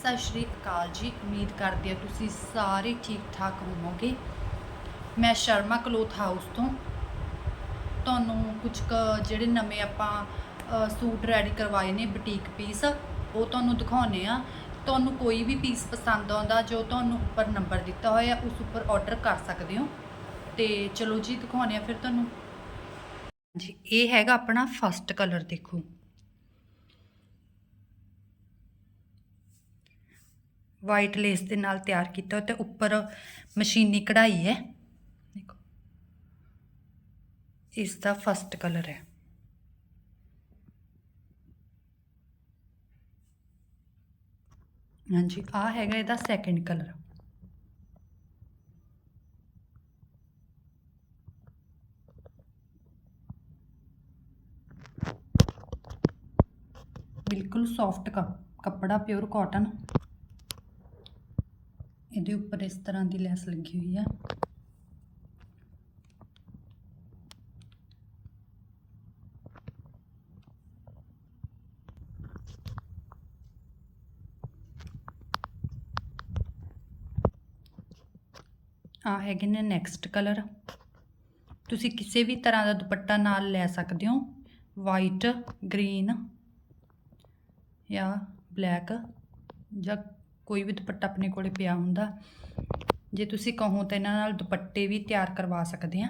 ਸਤਿ ਸ਼੍ਰੀ ਅਕਾਲ ਜੀ। ਉਮੀਦ ਕਰਦੇ ਹਾਂ ਤੁਸੀਂ ਸਾਰੇ ਠੀਕ ਠਾਕ ਹੋਵੋਗੇ। ਮੈਂ ਸ਼ਰਮਾ ਕਲੋਥ ਹਾਊਸ ਤੋਂ। ਤੁਹਾਨੂੰ ਕੁਝ ਕੁ ਜਿਹੜੇ ਨਵੇਂ ਆਪਾਂ ਸੂਟ ਰੈਡੀ ਕਰਵਾਏ ਨੇ ਬੁਟੀਕ ਪੀਸ ਉਹ ਤੁਹਾਨੂੰ ਦਿਖਾਉਨੇ ਆ ਤੁਹਾਨੂੰ ਕੋਈ ਵੀ ਪੀਸ ਪਸੰਦ ਆਉਂਦਾ, ਜੋ ਤੁਹਾਨੂੰ ਉੱਪਰ ਨੰਬਰ ਦਿੱਤਾ ਹੋਇਆ, ਉਸ ਉੱਪਰ ਆਰਡਰ ਕਰ ਸਕਦੇ ਹੋ। ਤੇ ਚਲੋ ਜੀ ਦਿਖਾਉਨੇ ਆ ਫਿਰ ਤੁਹਾਨੂੰ। ਜੀ ਇਹ ਹੈਗਾ ਆਪਣਾ ਫਸਟ ਕਲਰ ਦੇਖੋ। ਵਾਈਟ ਲੇਸ ਦੇ ਨਾਲ ਤਿਆਰ ਕੀਤਾ ਹੋਇਆ ਤੇ ਉੱਪਰ ਮਸ਼ੀਨੀ ਕਢਾਈ ਹੈ। ਦੇਖੋ। ਇਸ ਦਾ ਫਸਟ ਕਲਰ ਹੈ। ਹਾਂਜੀ ਆ ਹੈਗਾ ਇਹਦਾ ਸੈਕੰਡ ਕਲਰ ਬਿਲਕੁਲ ਸੌਫਟ ਕੱਪੜਾ ਪਿਓਰ ਕਾਟਨ ਇਹਦੇ ਉੱਪਰ ਇਸ ਤਰ੍ਹਾਂ ਦੀ ਲੈਸ ਲੱਗੀ ਹੋਈ ਆ। ਆ ਹੈਗੇ ਨੇ ਨੈਕਸਟ ਕਲਰ ਤੁਸੀਂ ਕਿਸੇ ਵੀ ਤਰ੍ਹਾਂ ਦਾ ਦੁਪੱਟਾ ਨਾਲ ਲੈ ਸਕਦੇ ਹੋ। ਵਾਈਟ ਗ੍ਰੀਨ ਜਾਂ ਬਲੈਕ ਜਾਂ ਕੋਈ ਵੀ ਦੁਪੱਟਾ ਆਪਣੇ ਕੋਲੇ ਪਿਆ ਹੁੰਦਾ। ਜੇ ਤੁਸੀਂ ਕਹੋ ਤਾਂ ਇਹਨਾਂ ਨਾਲ ਦੁਪੱਟੇ ਵੀ ਤਿਆਰ ਕਰਵਾ ਸਕਦੇ ਆ।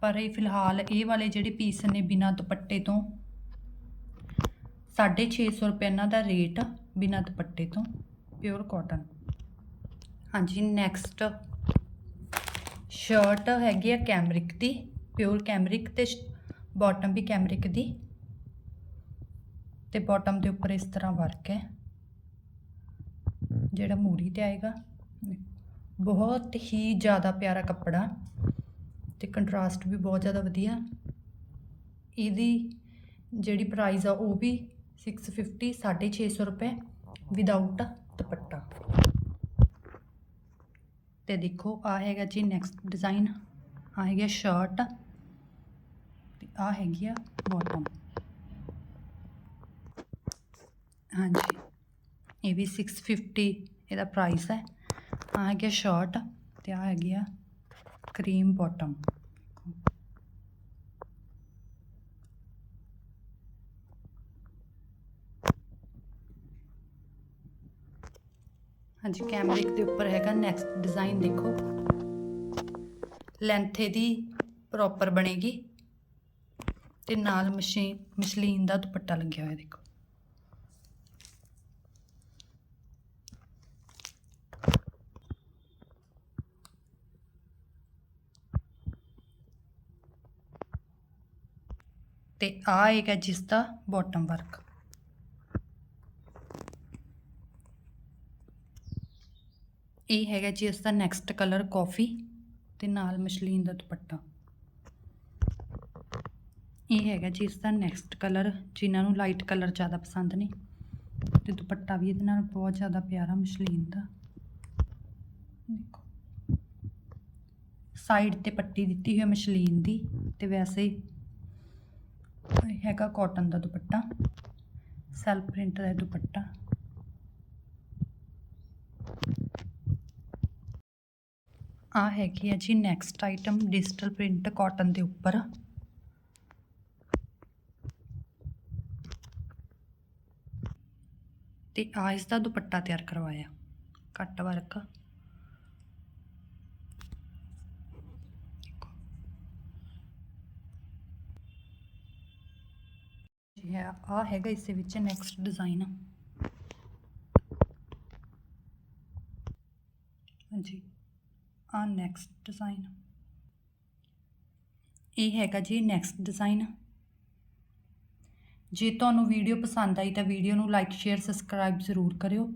ਪਰ ਇਹ ਫਿਲਹਾਲ ਇਹ ਵਾਲੇ ਜਿਹੜੇ ਪੀਸ ਨੇ ਬਿਨਾ ਦੁਪੱਟੇ ਤੋਂ 650 ਰੁਪਏ ਇਹਨਾਂ ਦਾ ਰੇਟ ਬਿਨਾ ਦੁਪੱਟੇ ਤੋਂ ਪਿਓਰ ਕਾਟਨ ਹਾਂਜੀ ਨੈਕਸਟ ਸ਼ਰਟ ਹੈਗੀ ਆ ਕੈਮਰਿਕ ਦੀ ਪਿਓਰ ਕੈਮਰਿਕ ਤੇ ਬਾਟਮ ਵੀ ਕੈਮਰਿਕ ਦੀ। ਤੇ ਬਾਟਮ ਦੇ ਉੱਪਰ ਇਸ ਤਰ੍ਹਾਂ ਵਰਕ ਹੈ। ਜਿਹੜਾ ਮੂਰੀ ਤੇ ਆਏਗਾ। ਬਹੁਤ ਹੀ ਜ਼ਿਆਦਾ ਪਿਆਰਾ ਕੱਪੜਾ ਤੇ ਕੰਟਰਾਸਟ ਵੀ ਬਹੁਤ ਜ਼ਿਆਦਾ ਵਧੀਆ। ਇਹਦੀ ਜਿਹੜੀ ਪ੍ਰਾਈਸ ਆ ਉਹ ਵੀ 650 650 ਰੁਪਏ ਵਿਦਆਊਟ ਦੁਪੱਟਾ। ਤੇ ਦੇਖੋ, ਆ ਹੈਗਾ ਜੀ ਨੈਕਸਟ ਡਿਜ਼ਾਈਨ ਆ ਹੈਗਾ ਸ਼ਰਟ ਤੇ ਆ ਹੈਗੀ ਆ ਬਾਟਮ ਹਾਂਜੀ। ਇਹ ਵੀ 650 ਇਹਦਾ ਪ੍ਰਾਈਸ ਹੈ। ਆ ਹੈਗਾ ਸ਼ਰਟ ਤੇ ਆ ਹੈਗੀ ਆ ਕਰੀਮ ਬਾਟਮ ਹਾਂਜੀ ਕੈਮਰਿਕ ਦੇ ਉੱਪਰ ਹੈਗਾ ਨੈਕਸਟ ਡਿਜ਼ਾਈਨ ਦੇਖੋ। ਲੈਂਥ ਇਹਦੀ ਪ੍ਰੋਪਰ ਬਣੇਗੀ। ਤੇ ਨਾਲ ਮਸ਼ੀਨ ਮਸ਼ਲੀਨ ਦਾ ਦੁਪੱਟਾ ਲੱਗਿਆ ਹੋਇਆ ਦੇਖੋ। ਤੇ ਆ ਹੈਗਾ ਜਿਸ ਦਾ ਬਾਟਮ ਵਰਕ ਇਹ ਹੈਗਾ ਜੀ ਇਸ ਦਾ ਨੈਕਸਟ ਕਲਰ ਕਾਫੀ ਤੇ ਨਾਲ ਮਸ਼ਲੀਨ ਦਾ ਦੁਪੱਟਾ। ਇਹ ਹੈਗਾ ਜੀ ਇਸ ਦਾ ਨੈਕਸਟ ਕਲਰ ਜਿਨ੍ਹਾਂ ਨੂੰ ਲਾਈਟ ਕਲਰ ਜ਼ਿਆਦਾ ਪਸੰਦ ਨੇ। ਤੇ ਦੁਪੱਟਾ ਵੀ ਇਹਦੇ ਨਾਲ ਬਹੁਤ ਜ਼ਿਆਦਾ ਪਿਆਰਾ ਮਸ਼ਲੀਨ ਦਾ। ਦੇਖੋ। ਸਾਈਡ ਤੇ ਪੱਟੀ ਦਿੱਤੀ ਹੋਈ ਮਸ਼ਲੀਨ ਦੀ ਤੇ ਵੈਸੇ ਹੈਗਾ ਕਾਟਨ ਦਾ ਦੁਪੱਟਾ ਸੈਲਫ ਪ੍ਰਿੰਟ ਦਾ ਦੁਪੱਟਾ। ਆ ਹੈਗੀ ਹੈ ਜੀ next item digital print cotton ਦੇ ਉੱਪਰ। ਤੇ ਆ ਇਸ ਦਾ ਦੁਪੱਟਾ ਤਿਆਰ ਕਰਵਾਇਆ ਕੱਟ ਵਰਕ। ਹੈ। ਆ ਹੈਗਾ ਇਸ ਵਿੱਚ ਨੈਕਸਟ ਡਿਜ਼ਾਈਨ ਹਾਂਜੀ ਆ ਨੈਕਸਟ ਡਿਜ਼ਾਈਨ ਇਹ ਹੈਗਾ ਜੀ ਨੈਕਸਟ ਡਿਜ਼ਾਈਨ ਜੇ ਤੁਹਾਨੂੰ ਵੀਡੀਓ ਪਸੰਦ ਆਈ ਤਾਂ ਵੀਡੀਓ ਨੂੰ ਲਾਈਕ ਸ਼ੇਅਰ ਸਬਸਕ੍ਰਾਈਬ ਜ਼ਰੂਰ ਕਰਿਓ।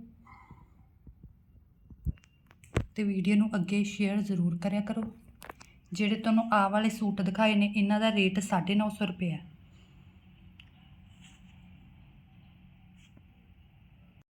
ਤੇ ਵੀਡੀਓ ਨੂੰ ਅੱਗੇ ਸ਼ੇਅਰ ਜ਼ਰੂਰ ਕਰਿਆ ਕਰੋ। ਜਿਹੜੇ ਤੁਹਾਨੂੰ ਆ ਵਾਲੇ ਸੂਟ ਦਿਖਾਏ ਨੇ, ਇਹਨਾਂ ਦਾ ਰੇਟ 950 ਰੁਪਏ ਹੈ।